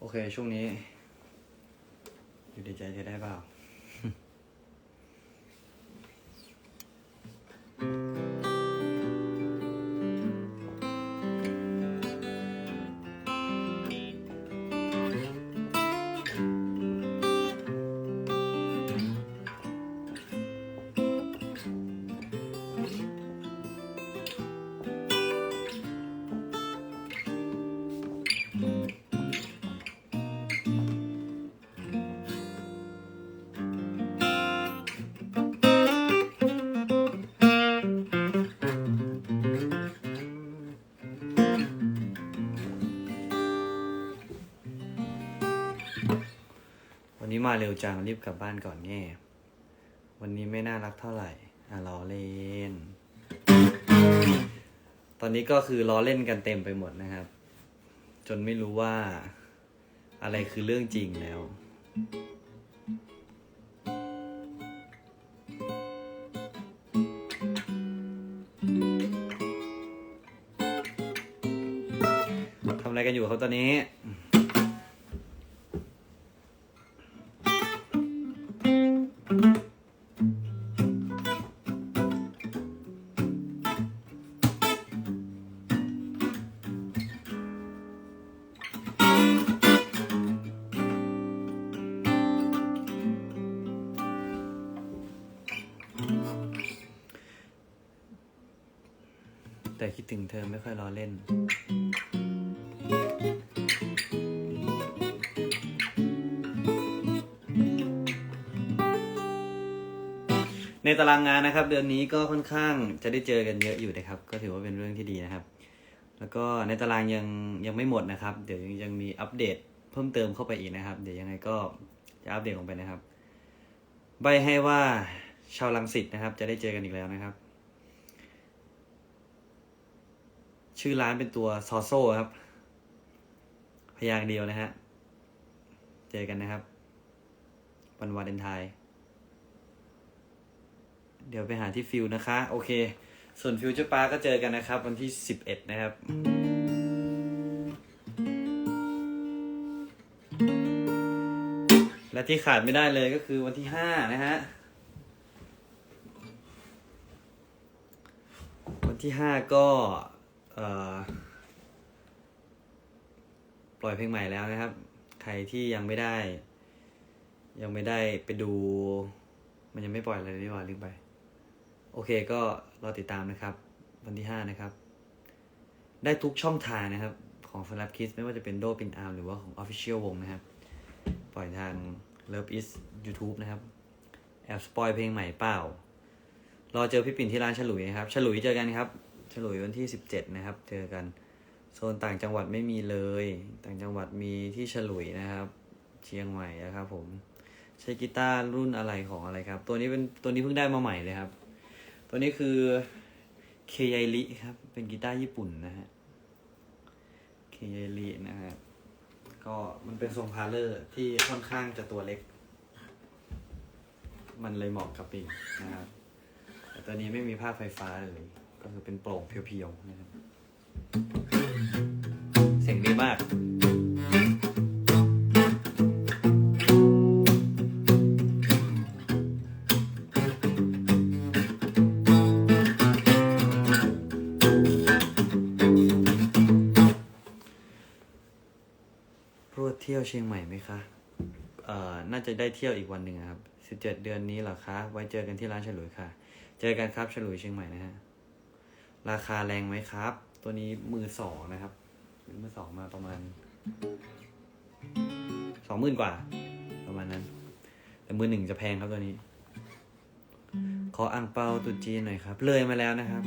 โอเค ช่วงนี้ อยู่ในใจจะได้เปล่า เร็วจังรีบกลับบ้านก่อนแง่ วันนี้ไม่น่ารักเท่าไหร่ อะล้อเล่น ตอนนี้ก็คือล้อเล่นกันเต็มไปหมดนะครับ จนไม่รู้ว่าอะไรคือเรื่องจริงแล้วทำอะไรกันอยู่ครับตอนนี้ ไม่ค่อยล้อเล่น ในตารางงานนะครับ เดือนนี้ก็ค่อนข้างจะได้เจอกันเยอะอยู่นะครับ ก็ถือว่าเป็นเรื่องที่ดีนะครับ แล้วก็ในตารางยังยังไม่หมดนะครับ เดี๋ยวยังยังมีอัปเดตเพิ่มเติมเข้าไปอีกนะครับ เดี๋ยวยังไงก็จะอัปเดตลงไปนะครับ ใบให้ว่าชาวลังสิตนะครับ จะได้เจอกันอีกแล้วนะครับ ชื่อร้านเป็นตัวซอโซ่ครับ พยางค์เดียวนะฮะ เจอกันนะครับ วันวาเลนไทน์เดี๋ยวไปหาที่ฟิวนะคะ โอเค ส่วนฟิวเจอร์ปาก็เจอกันนะครับ วันที่สิบเอ็ดนะครับและที่ขาดไม่ได้เลยก็คือวันที่ห้านะฮะ วันที่ห้าก็ ปล่อยเพลงใหม่แล้วนะครับ ใครที่ยังไม่ได้ ยังไม่ได้ไปดู มันยังไม่ปล่อยอะไรเลยนี่หว่าลืมไป โอเคก็รอติดตามนะครับ วันที่ห้านะครับ ได้ทุกช่องทางนะครับ ของ s l a p Kids ไม่ว่าจะเป็นโดปินอาร์มหรือว่าของ Official วงนะครับ ปล่อยทาง Love is YouTube นะครับ แอบสปอยเพลงใหม่เปล่ารอเจอพี่ปิ่นที่ร้านฉลุยนะครับ ฉลุยเจอกันครับ ลุยวันที่ 17 นะครับ เจอกัน โซนต่างจังหวัดไม่มีเลย ต่างจังหวัดมีที่ฉลุยนะครับ เชียงใหม่นะครับผม ใช้กีตาร์รุ่นอะไรของอะไรครับ ตัวนี้เป็นตัวนี้เพิ่งได้มาใหม่เลยครับ ตัวนี้คือเคยาริครับ เป็นกีตาร์ญี่ปุ่นนะฮะเคยารินะฮะก็มันเป็นทรงพาเลอร์ที่ค่อนข้างจะตัวเล็ก มันเลยเหมาะกับปิงนะครับแต่ตัวนี้ไม่มีภาพไฟฟ้าเลย ก็คือเป็นโปร่งเพียวๆนะครับเสียงดีมากรวดเที่ยวเชียงใหม่ไหมคะเอ่อน่าจะได้เที่ยวอีกวันหนึ่งครับสิบเจ็ดเดือนนี้เหรอคะ ไว้เจอกันที่ร้านฉลุยค่ะ เจอกันครับฉลุยเชียงใหม่นะฮะ ราคาแรงไหมครับ ตัวนี้มือสองนะครับซื้อมือสองมาประมาณสองหมื่นกว่า ประมาณนั้น แต่มือหนึ่งจะแพงครับตัวนี้ ขออ่างเปาตุจีนหน่อยครับ เลยมาแล้วนะครับ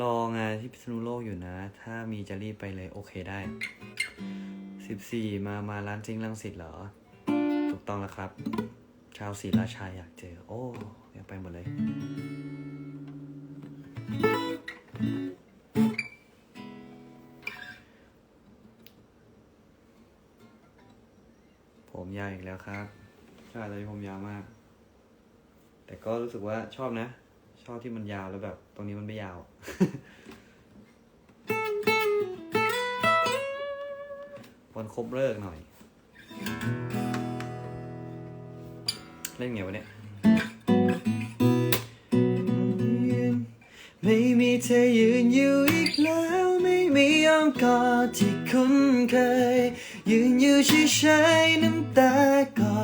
รองานที่พิษณุโลกอยู่นะ ถ้ามีจะรีบไปเลย โอเคได้สิบสี่มา มาร้านจริงลังสิตเหรอ ต้องแล้วครับ ชาวศรีราชาอยากเจอ โอ้อยากไปหมดเลยผมยาวอีกแล้วครับใช่ตอนนี้ผมยาวมาก แต่ก็รู้สึกว่าชอบนะชชอบที่มันยาวแล้วแบบ ตรงนี้มันไม่ยาว วันครบเลิกหน่อย เล่นไงวะเนี่ย ไม่มีเธอยืนอยู่อีกแล้ว ไม่มีอ้อมกอดที่คุ้นเคย ยืนอยู่เฉยๆน้ำตาก็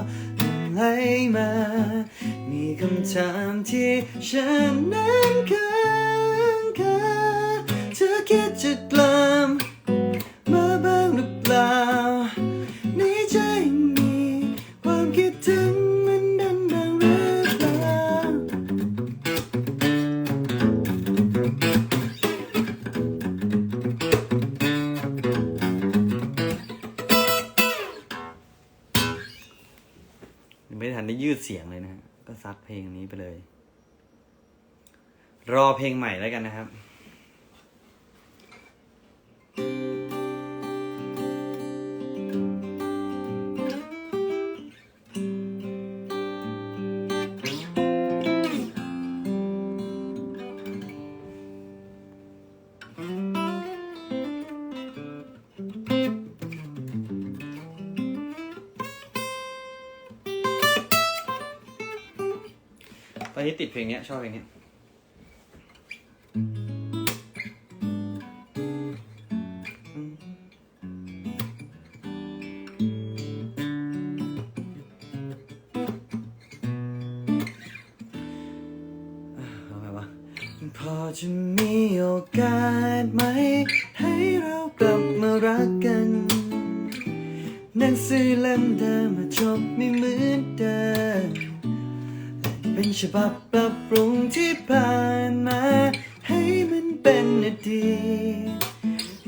ไหลมา มีคำถามที่ฉันนั้นเคย เพลงนี้ไปเลย รอเพลงใหม่แล้วกันนะครับ เพลงเนี้ยชอบเพลงเนี้ยพอจะมีโอกาสไหม ให้เรากลับมารักกันหนังสือเล่มเดิมมาจบไม่เหมือนเดิม นฉบับปรับปรุงที่ผ่านมา ให้มันเป็นอดีต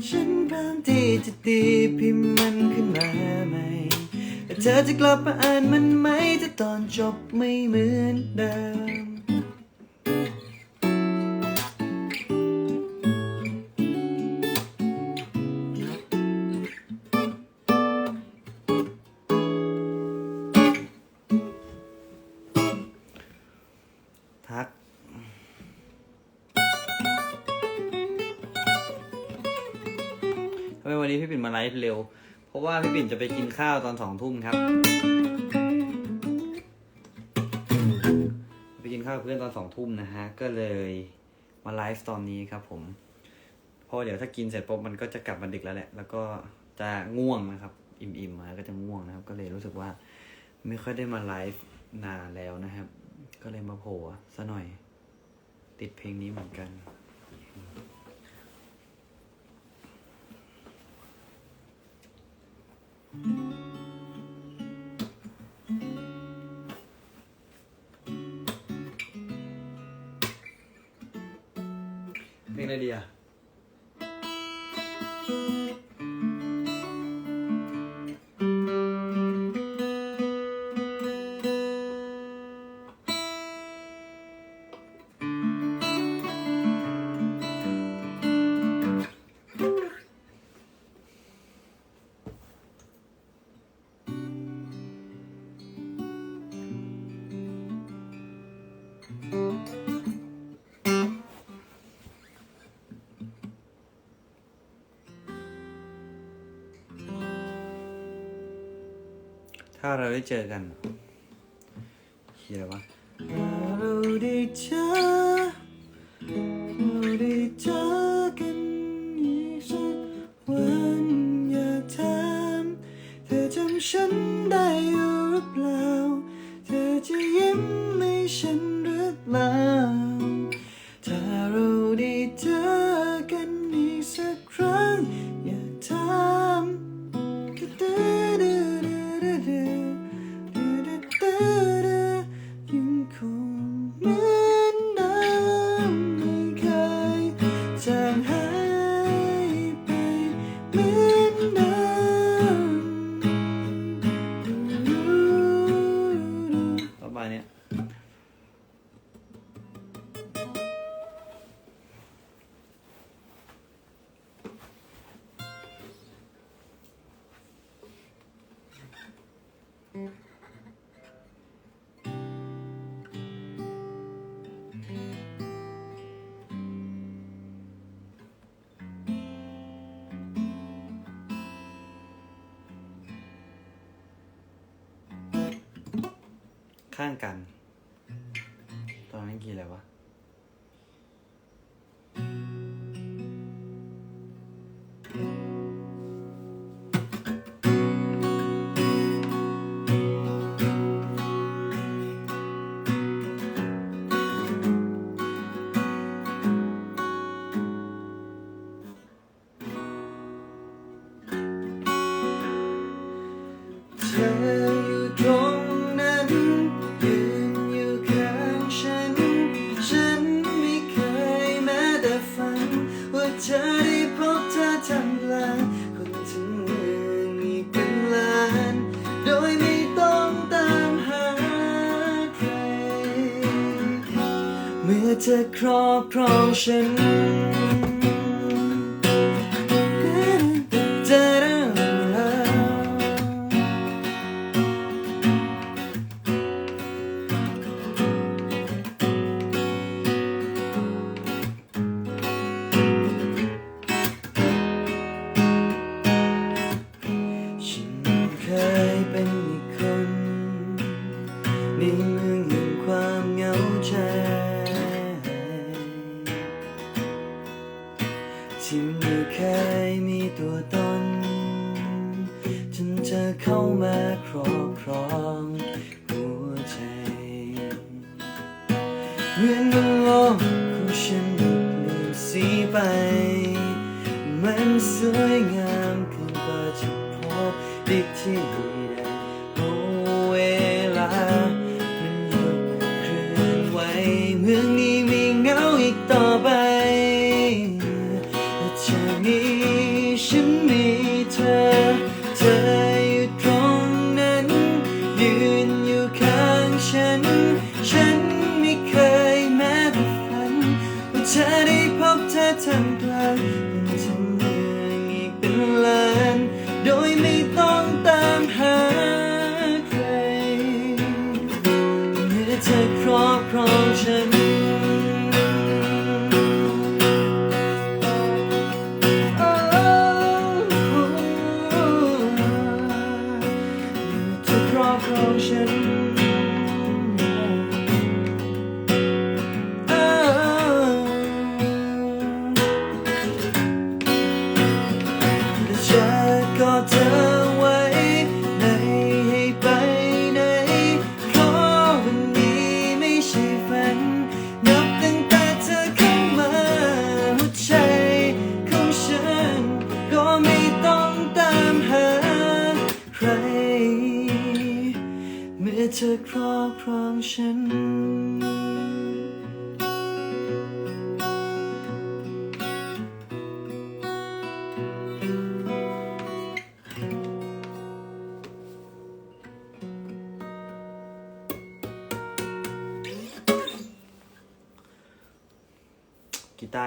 ฉันพร้อมที่จะตีพิมพ์มันขึ้นมาใหม่แต่เธอจะกลับมาอ่านมันไหมถ้าตอนจบไม่เหมือนเดิม เร็ว เพราะว่าพี่ปิ่นจะไปกินข้าวตอนสองทุ่มครับ ไปกินข้าวเพื่อนตอนสองทุ่มนะฮะ ก็เลยมาไลฟ์ตอนนี้ครับผมเพราะเดี๋ยวถ้ากินเสร็จปุ๊บมันก็จะกลับมาดึกแล้วแหละ แล้วก็จะง่วงนะครับ อิ่มๆมาก็จะง่วงนะครับ ก็เลยรู้สึกว่าไม่ค่อยได้มาไลฟ์นานแล้วนะครับ ก็เลยมาโผล่ซะหน่อย ติดเพลงนี้เหมือนกัน เถ้าเราได้เจอกันเฮียอะไรวะถ้าเราได้เจอ menyenangkan ocean. เมืองนี้ไม่เหงาอีกต่อไป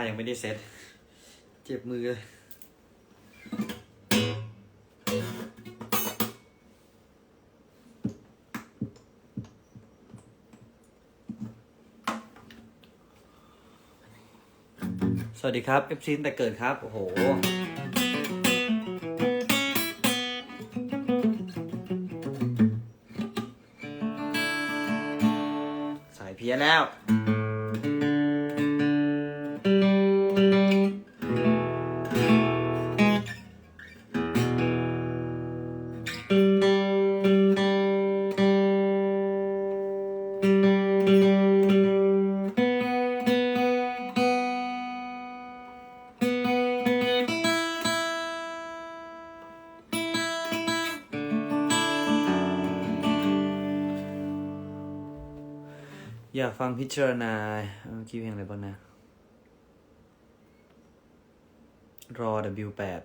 ยังไม่ได้เซ็ตเจ็บมือเลยสวัสดีครับเอฟชินแต่เกิดครับ โอ้โห ควาพิจารณาคิดเพลงอะไรบ้างนะ รอ W8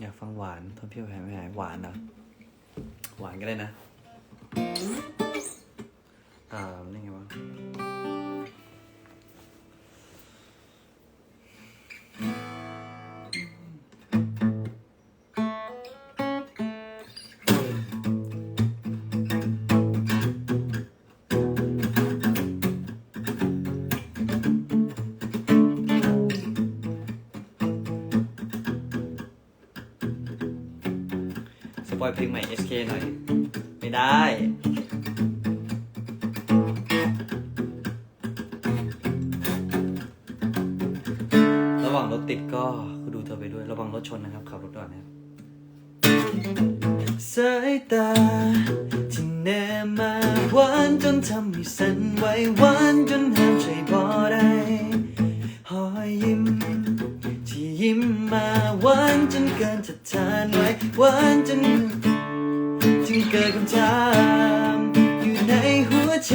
อยากฟังหวานท่อนเที่ยวหายไม่หายหวานนะ หวานก็ได้นะ อยเพลงใหม่ SK หน่อย ไม่ได้ ระหว่างรถติดก็ดูเธอไปด้วย ระวังรถชนนะครับ ขับรถก่อนนะครับสายตาที่แนบมาหวานจนทำให้สั่นไหวหวานจนห้ามใจพอได้หอยยิ้ม หวานจนเกินจะทานไว้หวานจนจึงเกิดคำถามอยู่ในหัวใจ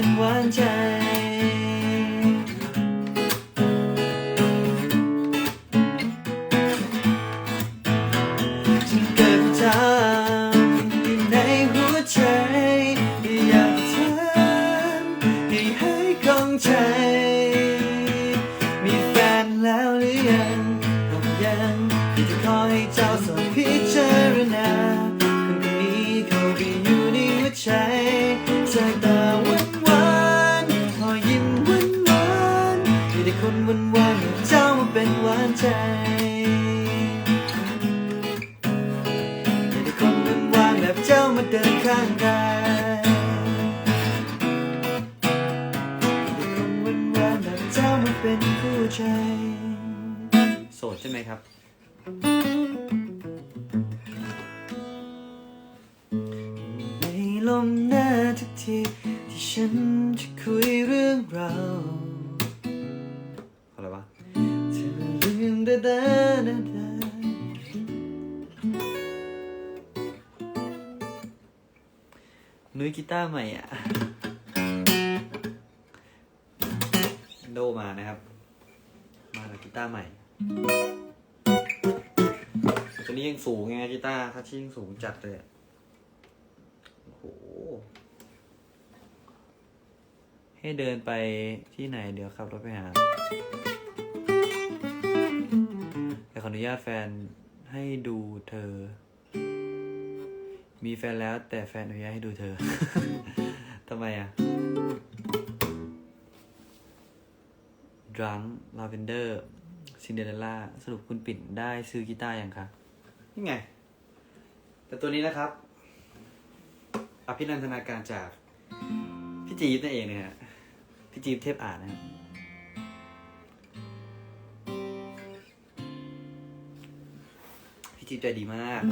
เจ้ามาเป็นหวานใจจึ ลมหน้าทุกทีที่ฉันจะคุยเรื่องเราอะไรวะเธอลืมดาดาดาดานุ้ยกีตาร์ใหม่อะ โดมานะครับ มากับกีตาร์ใหม่ตัวนี้ยังสูงไงกีตาร์ถ้าชิ่งสูงจัดเลยอะโอ้โห ให้เดินไปที่ไหนเดี๋ยวขับรถไปหา แต่ขออนุญาตแฟนให้ดูเธอ มีแฟนแล้วแต่แฟนอนุญาตให้ดูเธอ ทำไมอะดรังลาเวนเดอร์ซินเดอเรลล่าสรุปคุณปิ่นได้ซื้อกีตาร์ยังคะนี่ไง แต่ตัวนี้นะครับ อภินันทนาการจากพี่จีนั่นเองเนี่ยฮะ พี่จีบเทพอ่านนะครับพี่จีบใจดีมาก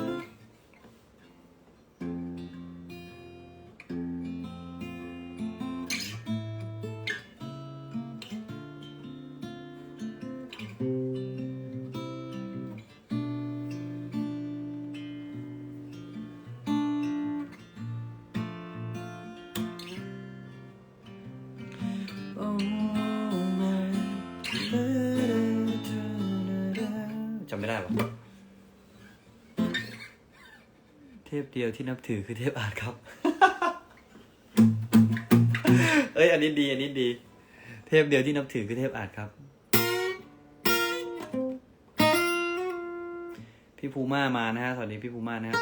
เทพเดียวที่นับถือคือเทพอาร์ตครับ เอ้ย อันนี้ดี อันนี้ดี เทพเดียวที่นับถือคือเทพอาร์ตครับ พี่ภูมามานะฮะ สวัสดีพี่ภูมานะฮะ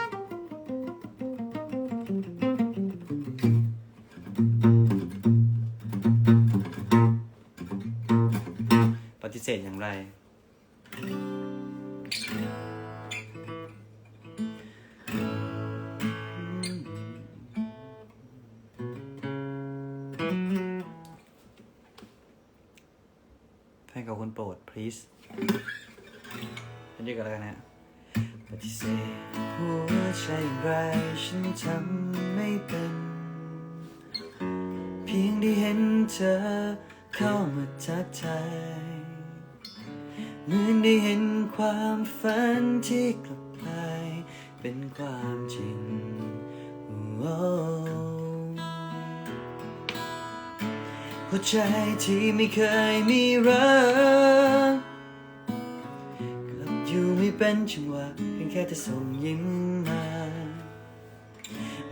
ปฏิเสธอย่างไร ได้เห็นเธอเข้ามาทักทายเหมือนได้เห็นความฝันที่กลับกลายเป็นความจริง หัวใจที่ไม่เคยมีรักกลับอยู่ไม่เป็นจังหวะเพียงแค่จะส่งยิ้มมา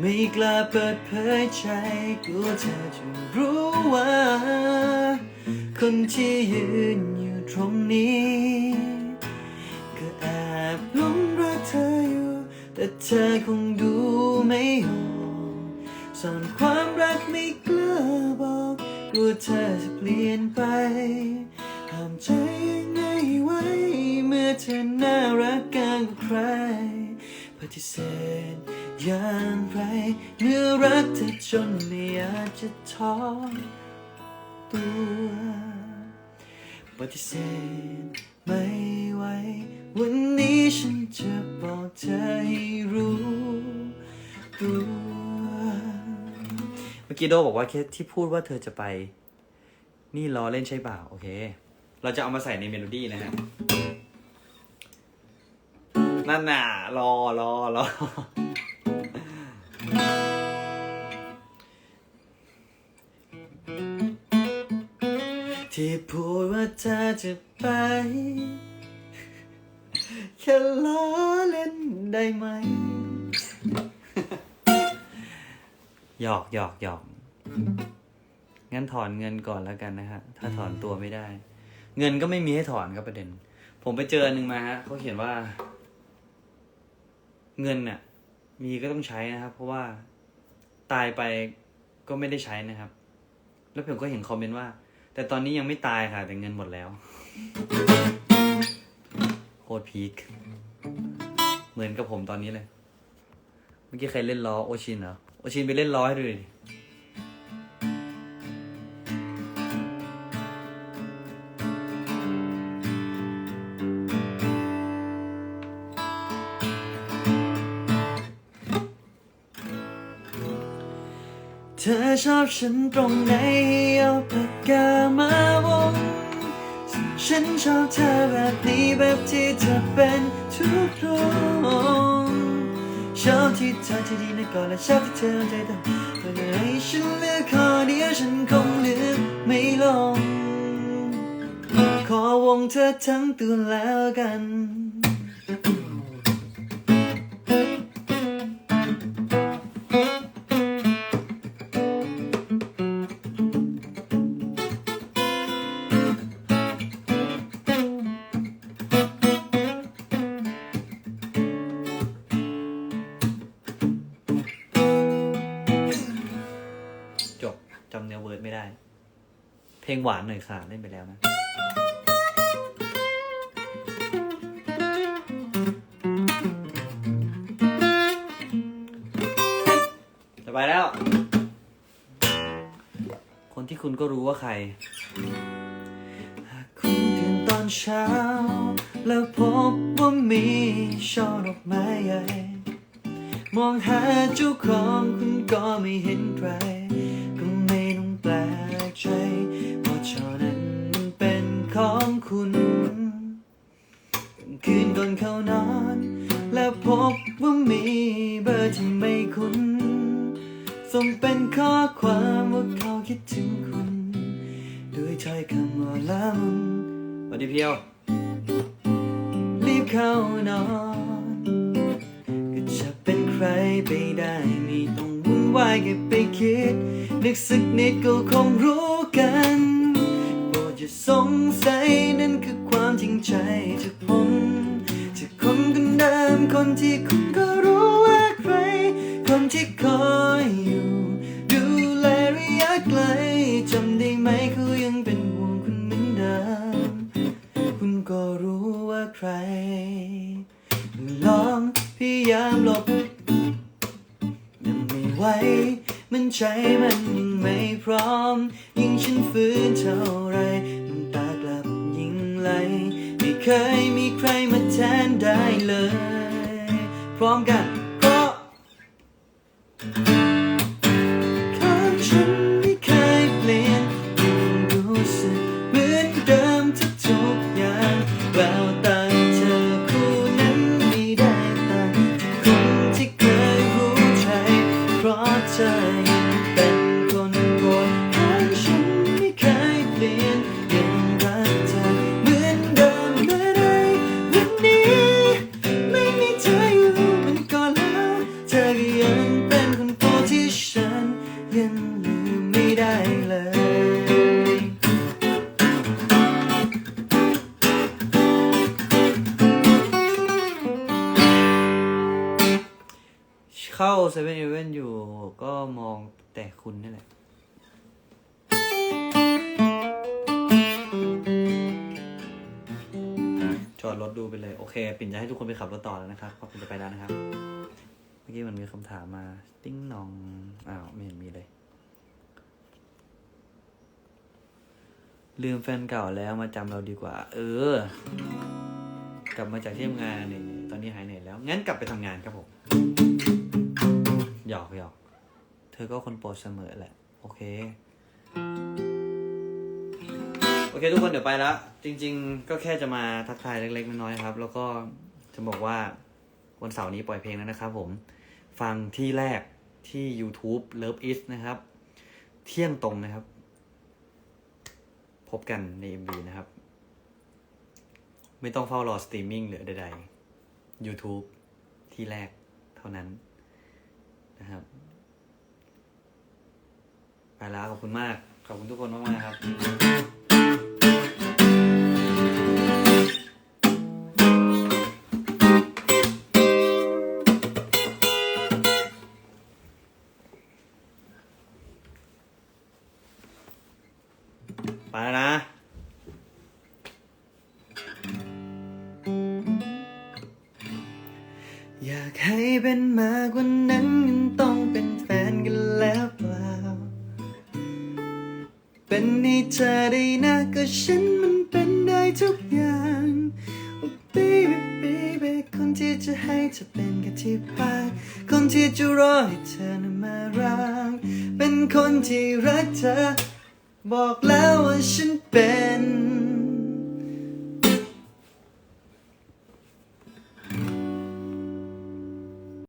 ไม่กล้าเปิดเผยใจกลัวเธอจะรู้ว่า คนที่ยืนอยู่ตรงนี้ ก็แอบหลงรักเธออยู่ แต่เธอคงดูไม่ออกซ่อนความรักไม่กล้าบอกกลัวเธอจะเปลี่ยนไปห้ามใจยังไงไว้ เมื่อเธอน่ารักกันกว่าใครปฏิเสธ อย่างไร เมื่อรักเธอจนไม่อาจจะท้อตัวปฏิเสธไม่ไหววันนี้ฉันจะบอกเธอให้รู้ตัวเมื่อกี้โดบอกว่าแค่ที่พูดว่าเธอจะไป นี่ล้อเล่นใช่เปล่า โอเค เราจะเอามาใส่ในเมโลดี้นะฮะนั่นน่ะรอรอรอ ที่พูดว่าเธอจะไปแค่ล้อเล่นได้ไหมหยอกหยอกหยอกงั้นถอนเงินก่อนแล้วกันนะฮะ ถ้าถอนตัวไม่ได้ เงินก็ไม่มีให้ถอนครับประเด็น ผมไปเจอหนึ่งมาฮะเขาเขียนว่า เงินน่ะ มีก็ต้องใช้นะครับ เพราะว่าตายไปก็ไม่ได้ใช้นะครับ แล้วผมก็เห็นคอมเมนต์ว่า แต่ตอนนี้ยังไม่ตายค่ะ แต่เงินหมดแล้วโคตรพีคเหมือนกับผมตอนนี้เลย เมื่อกี้ใครเล่นล้อโอชินเหรอ โอชินไปเล่นล้อให้ดูดิ ชอบฉันตรงไหนให้เอาปากกามาวง ฉันชอบเธอแบบนี้แบบที่เธอเป็นทุกตรงชอบที่เธอจะดีในก่อนและชอบที่เธอใจต่ำแต่ให้ฉันเลือกข้อเดียวฉันคงเลือกไม่ลง ขอวงเธอทั้งตัวแล้วกัน หวานหน่อยค่ะเล่นไปแล้วนะจะไปแล้ว คนที่คุณก็รู้ว่าใครหากคุณตื่นตอนเช้า แล้วพบว่ามีช่อดอกไม้ใหญ่ มองหาเจ้าของคุณก็ไม่เห็นใคร ของคุณคืนก่อนเข้านอน แล้วพบว่ามีเบอร์ที่ไม่คุ้นส่งเป็นข้อความว่าเขาคิดถึงคุณ ด้วยถ้อยคำว่าละมุนสวัสดีเพียว รีบเข้านอนก็จะเป็นใครไปได้ไม่ต้องวุ่นวายเก็บไปคิด นึกสักนิดก็คงรู้กัน ค่สงสัยนั่นคือความจริงใจจากผมจากคนคนเดิมคนที่คุณก็รู้ว่าใคร คนที่คอยอยู่ ดูแลระยะไกลจำได้ไหมเขายังเป็นห่วงคุณเหมือนเดิม คุณก็รู้ว่าใคร ลองพยายามหลบยังไม่ไหว มันใจมันยังไม่พร้อม ยิ่งฉันฝืนเท่าไรน้ำตากลับยิ่งไหล ไม่เคยมีใครมาแทนได้เลย พร้อมกัน แล้วนะครับเพราะปิ่นจะไปแล้วนะครับ เมื่อกี้มันมีคำถามมาติ้งนอง อ้าวไม่เห็นมีเลย ลืมแฟนเก่าแล้วมาจำเราดีกว่า เออ กลับมาจากที่ทำงานนี่ตอนนี้หายเหนื่อยแล้ว งั้นกลับไปทำงานครับผม หยอกหยอก เธอก็คนโปรดเสมอแหละ โอเคโอเค ทุกคนเดี๋ยวไปแล้วจริง ๆ ก็แค่จะมาทักทายเล็ก ๆ น้อยๆครับ แล้วก็ จะบอกว่าวันเสาร์นี้ปล่อยเพลงแล้วนะครับผม ฟังที่แรกที่ YouTube Love Is นะครับ เที่ยงตรงนะครับ พบกันใน MV นะครับ ไม่ต้องเฝ้ารอสตรีมมิ่งหรือใดๆ YouTube ที่แรกเท่านั้นนะครับไปแล้วขอบคุณมาก ขอบคุณทุกคนมากๆครับ เธอได้นะก็ฉันมันเป็นได้ทุกอย่าง Oh, baby baby คนที่จะให้เธอเป็นแค่ที่ปากคนที่จะรอให้เธอนั้นมารักเป็นคนที่รักเธอ บอกแล้วว่าฉันเป็น